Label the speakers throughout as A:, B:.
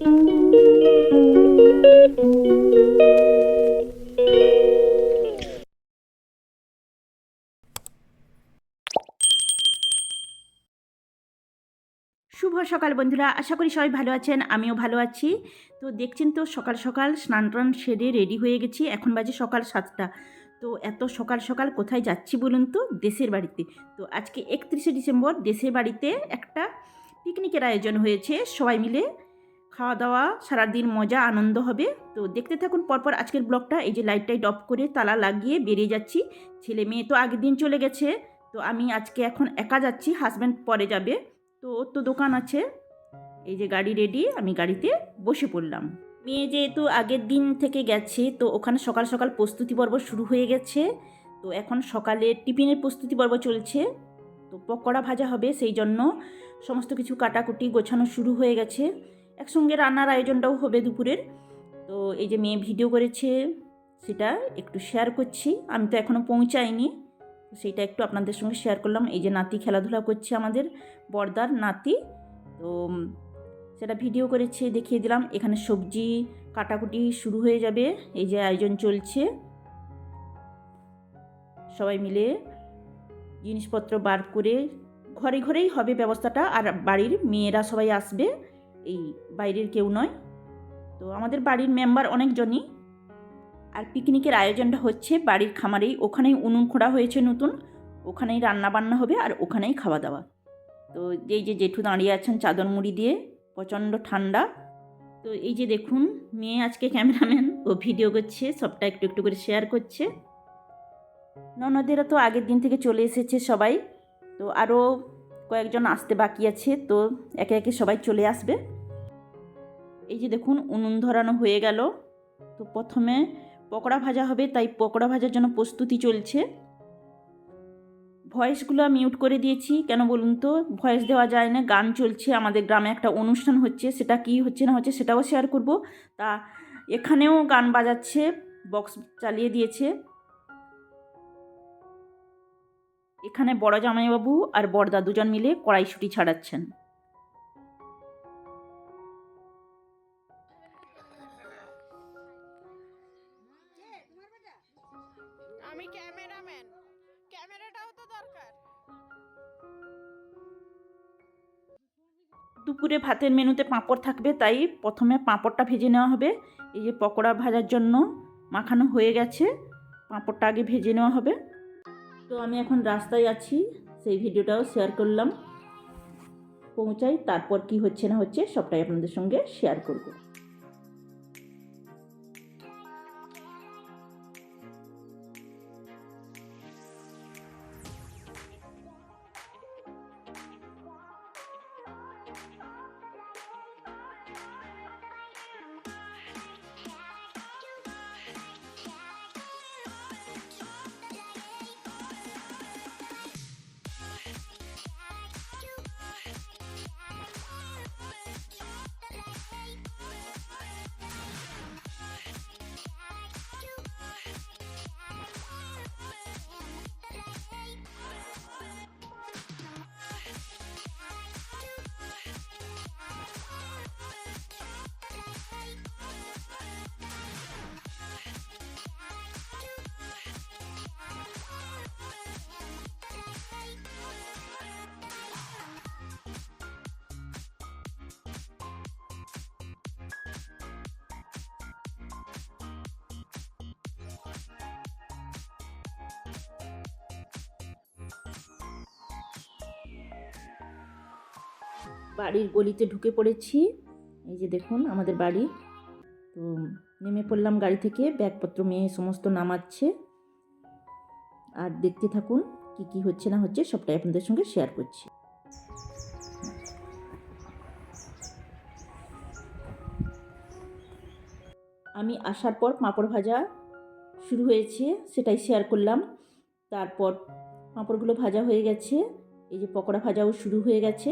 A: শুভ সকাল বন্ধুরা, আশা করি সবাই ভালো আছেন, আমিও ভালো আছি। তো দেখছেন তো সকাল সকাল স্নান টান সেরে রেডি হয়ে গেছি, এখন বাজে সকাল সাতটা। তো এত সকাল সকাল কোথায় যাচ্ছি বলুন তো? দেশের বাড়িতে। তো আজকে একত্রিশে ডিসেম্বর, দেশের বাড়িতে একটা পিকনিকের আয়োজন হয়েছে, সবাই মিলে খাওয়া দাওয়া সারাদিন মজা, আনন্দ হবে। তো দেখতে থাকুন পরপর আজকের ব্লগটা। এই যে লাইট টাইট অফ করে তালা লাগিয়ে বেরিয়ে যাচ্ছি। ছেলে মেয়ে তো আগের দিন চলে গেছে। তো আমি আজকে এখন একা যাচ্ছি হাজব্যান্ড পরে যাবে। তো ওর তো দোকান আছে। এই যে গাড়ি রেডি আমি গাড়িতে বসে পড়লাম। মেয়ে যেহেতু আগের দিন থেকে গেছে, তো ওখানে সকাল সকাল প্রস্তুতি পর্ব শুরু হয়ে গেছে। তো এখন সকালে টিফিনের প্রস্তুতি পর্ব চলছে। তো পকোড়া ভাজা হবে, সেই জন্য সমস্ত কিছু কাটাকুটি গোছানো শুরু হয়ে গেছে। একসঙ্গে রান্নার আয়োজনটাও হবে দুপুরের। তো এই যে মেয়ে ভিডিও করেছে, সেটা একটু শেয়ার করছি। আমি তো এখনও পৌঁছাইনি। তো সেইটা একটু আপনাদের সঙ্গে শেয়ার করলাম। এই যে নাতি খেলাধুলা করছে আমাদের, বর্দার নাতি। তো সেটা ভিডিও করেছে, দেখিয়ে দিলাম। এখানে সবজি কাটাকুটি শুরু হয়ে যাবে। এই যে আয়োজন চলছে। সবাই মিলে জিনিসপত্র বার করে, ঘরে ঘরেই হবে ব্যবস্থাটা। আর বাড়ির মেয়েরা সবাই আসবে। এই বাইরের কেউ নয়। তো আমাদের বাড়ির মেম্বার অনেকজনই। আর পিকনিকের আয়োজনটা হচ্ছে বাড়ির খামারেই। ওখানেই উনুন খোঁড়া হয়েছে নতুন। ওখানেই রান্না বান্না হবে আর ওখানেই খাওয়া দাওয়া তো এই যে জেঠু দাঁড়িয়ে আছেন চাদর মুড়ি দিয়ে, প্রচণ্ড ঠান্ডা। তো এই যে দেখুন, মেয়ে আজকে ক্যামেরাম্যান ও ভিডিও করছে, সবটা একটু একটু করে শেয়ার করছে। ননদেরা তো আগের দিন থেকে চলে এসেছে সবাই। তো আরও কয়েকজন আসতে বাকি আছে, তো একে একে সবাই চলে আসবে। এই যে দেখুন, উনুন ধরানো হয়ে গেল। তো প্রথমে পকোড়া ভাজা হবে, তাই পকোড়া ভাজার জন্য প্রস্তুতি চলছে। ভয়েসগুলো আমি মিউট করে দিয়েছি, কেন বলুন তো? ভয়েস দেওয়া যায় না, গান চলছে, আমাদের গ্রামে একটা অনুষ্ঠান হচ্ছে, সেটা কি হচ্ছে না হচ্ছে সেটাও শেয়ার করব। তা এখানেও গান বাজাচ্ছে বক্স চালিয়ে দিয়েছে। এখানে বড় জামাইবাবু আর বড়দা দুজন মিলে কড়াইশুটি ছাড়াচ্ছেন।
B: আমি ক্যামেরাম্যান। ক্যামেরাটাও তো দরকার।
A: দুপুরে ভাতের মেনুতে পাঁপড় থাকবে তাই প্রথমে পাঁপড়টা ভেজে নেওয়া হবে। এই যে পকোড়া ভাজার জন্য মাখানো হয়ে গেছে পাঁপড়টা আগে ভেজে নেওয়া হবে। তো আমি এখন রাস্তায় আছি, সেই ভিডিওটাও শেয়ার করলাম। পৌঁছাই, তারপর কি হচ্ছে না হচ্ছে, সবটাই আপনাদের সঙ্গে শেয়ার করব। বাড়ির গলিতে ঢুকে পড়েছি। এই যে দেখুন, আমাদের বাড়ি। তো নেমে পড়লাম গাড়ি থেকে, ব্যাগপত্র মেয়ে সমস্ত নামাচ্ছে। আর দেখতে থাকুন কি কি হচ্ছে না হচ্ছে, সবটাই আপনাদের সঙ্গে শেয়ার করছি। আমি আসার পর পাঁপড় ভাজা শুরু হয়েছে, সেটাই শেয়ার করলাম। তারপর পাঁপড়গুলো ভাজা হয়ে গেছে, এই যে পকোড়া ভাজাও শুরু হয়ে গেছে।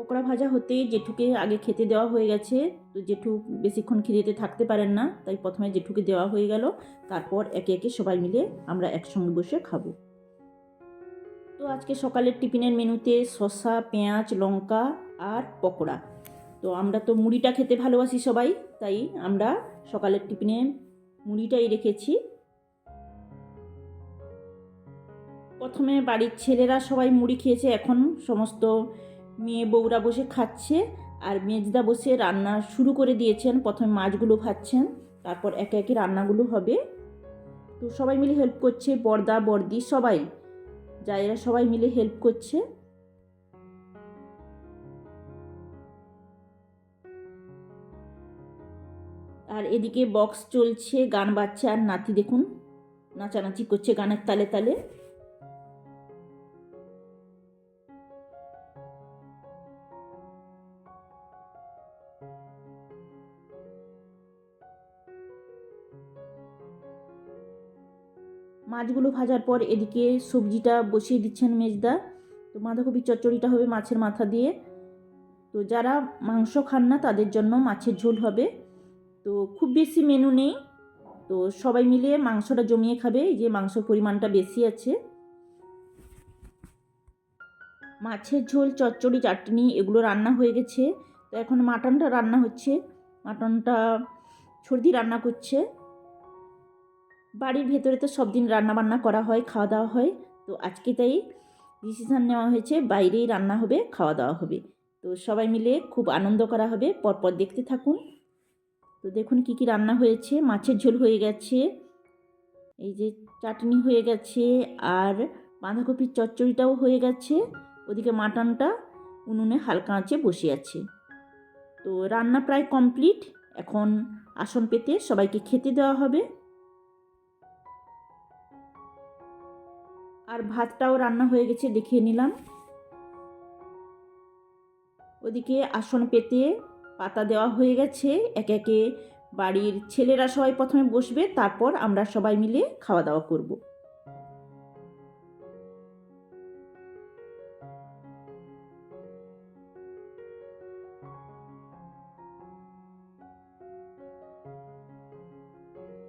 A: পকোড়া ভাজা হতেই জেঠুকে আগে খেতে দেওয়া হয়ে গেছে। তো জেঠু বেশিক্ষণ খিদেতে থাকতে পারেন না, তাই প্রথমে জেঠুকে দেওয়া হয়ে গেল। তারপর একে একে সবাই মিলে আমরা একসঙ্গে বসে খাব। তো আজকে সকালের টিফিনের মেনুতে শসা, পেঁয়াজ, লঙ্কা আর পকোড়া। তো আমরা তো মুড়িটা খেতে ভালোবাসি সবাই, তাই আমরা সকালের টিফিনে মুড়িটাই রেখেছি। প্রথমে বাড়ির ছেলেরা সবাই মুড়ি খেয়েছে, এখন সমস্ত মেয়ে বউরা বসে খাচ্ছে আর মেজদা বসে রান্না শুরু করে দিয়েছেন। প্রথমে মাছগুলো ভাজছেন, তারপর একে একে রান্নাগুলো হবে। তো সবাই মিলে হেল্প করছে, বর্দা, বর্দি সবাই। জায়েরা সবাই মিলে হেল্প করছে। আর এদিকে বক্স চলছে, গান বাজছে আর নাতি দেখুন, নাচানাচি করছে গানের তালে তালে। মাছগুলো ভাজার পর এদিকে সবজিটা বসিয়ে দিচ্ছেন মেজদা। তো বাঁধাকপির চচ্চড়িটা হবে মাছের মাথা দিয়ে। তো যারা মাংস খান না, তাদের জন্য মাছের ঝোল হবে। তো খুব বেশি মেনু নেই। তো সবাই মিলে মাংসটা জমিয়ে খাবে। এই যে মাংসর পরিমাণটা বেশি আছে। মাছের ঝোল, চচ্চড়ি, চাটনি, এগুলো রান্না হয়ে গেছে। তো এখন মাটনটা রান্না হচ্ছে। মাটনটা সর্দি রান্না করছে। বাড়ির ভেতরে তো সব দিন রান্না বান্না করা হয় খাওয়া দাওয়া হয়। তো আজকে তাই ডিসিশান নেওয়া হয়েছে, বাইরেই রান্না হবে খাওয়া দাওয়া হবে। তো সবাই মিলে খুব আনন্দ করা হবে। পরপর দেখতে থাকুন। তো দেখুন কি কি রান্না হয়েছে। মাছের ঝোল হয়ে গেছে, এই যে চাটনি হয়ে গেছে, আর বাঁধাকপির চচ্চড়িটাও হয়ে গেছে। ওদিকে মাটনটা উনুনে হালকা আঁচে বসে আছে। তো রান্না প্রায় কমপ্লিট এখন আসন পেতে সবাইকে খেতে দেওয়া হবে। আর ভাতটাও রান্না হয়ে গেছে, দেখিয়ে নিলাম। ওদিকে আসন পেতে পাতা দেওয়া হয়ে গেছে। একে একে বাড়ির ছেলেরা সবাই প্রথমে বসবে, তারপর আমরা সবাই মিলে খাওয়া দাওয়া করব।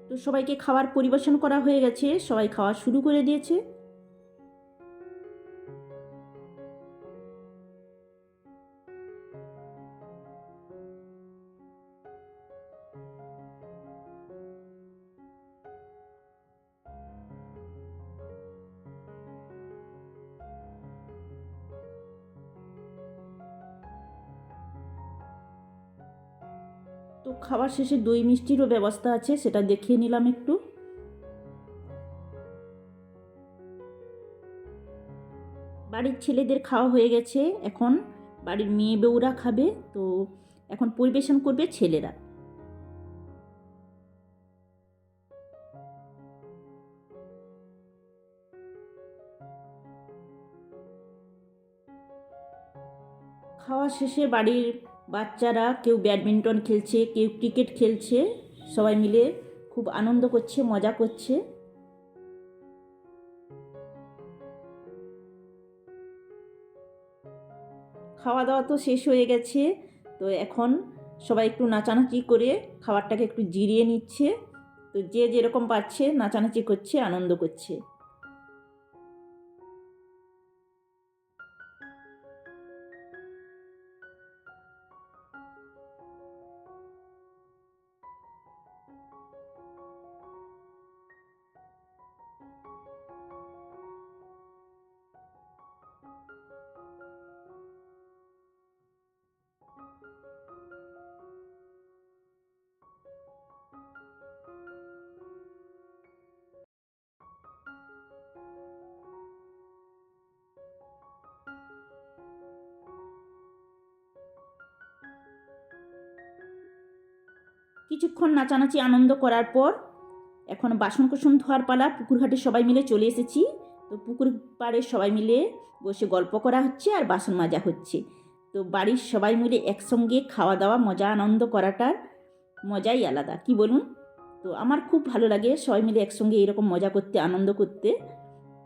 A: তো সবাইকে খাবার পরিবেশন করা হয়ে গেছে, সবাই খাওয়া শুরু করে দিয়েছে। খাবার শেষে দই মিষ্টিরও ব্যবস্থা আছে, সেটা দেখিয়ে নিলাম একটু। বাড়ির ছেলেদের খাওয়া হয়ে গেছে, এখন বাড়ির মেয়ে বউরা খাবে, তো এখন পরিবেশন করবে ছেলেরা। খাওয়া শেষে বাড়ির বাচ্চারা কেউ ব্যাডমিন্টন খেলছে, কেউ ক্রিকেট খেলছে, সবাই মিলে খুব আনন্দ করছে, মজা করছে। খাওয়া দাওয়া তো শেষ হয়ে গেছে, তো এখন সবাই একটু নাচানাচি করে খাবারটাকে একটু জিরিয়ে নিচ্ছে, তো যে যেরকম পাচ্ছে নাচানাচি করছে, আনন্দ করছে। কিছুক্ষণ নাচানাচি আনন্দ করার পর এখন বাসন কুসন ধোয়ার পালা, পুকুরঘাটে সবাই মিলে চলে এসেছি। তো পুকুর পাড়ে সবাই মিলে বসে গল্প করা হচ্ছে আর বাসন মাজা হচ্ছে। তো বাড়ির সবাই মিলে একসঙ্গে খাওয়া দাওয়া, মজা, আনন্দ করাটার মজাই আলাদা। কি বলুন? তো আমার খুব ভালো লাগে সবাই মিলে একসঙ্গে এরকম মজা করতে, আনন্দ করতে।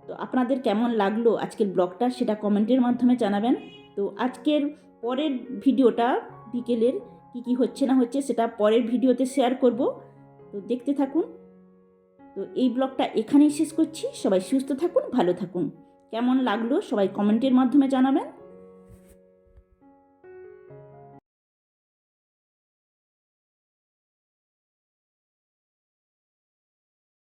A: তো আপনাদের কেমন লাগল আজকের ব্লগটা, সেটা কমেন্টের মাধ্যমে জানাবেন। তো আজকের পরের ভিডিওটা বিকেলের কী কি হচ্ছে না হচ্ছে সেটা পরের ভিডিওতে শেয়ার করব। তো দেখতে থাকুন। তো এই ব্লগটা এখানেই শেষ করছি। সবাই সুস্থ থাকুন, ভালো থাকুন। কেমন লাগল সবাই কমেন্টের মাধ্যমে জানাবেন।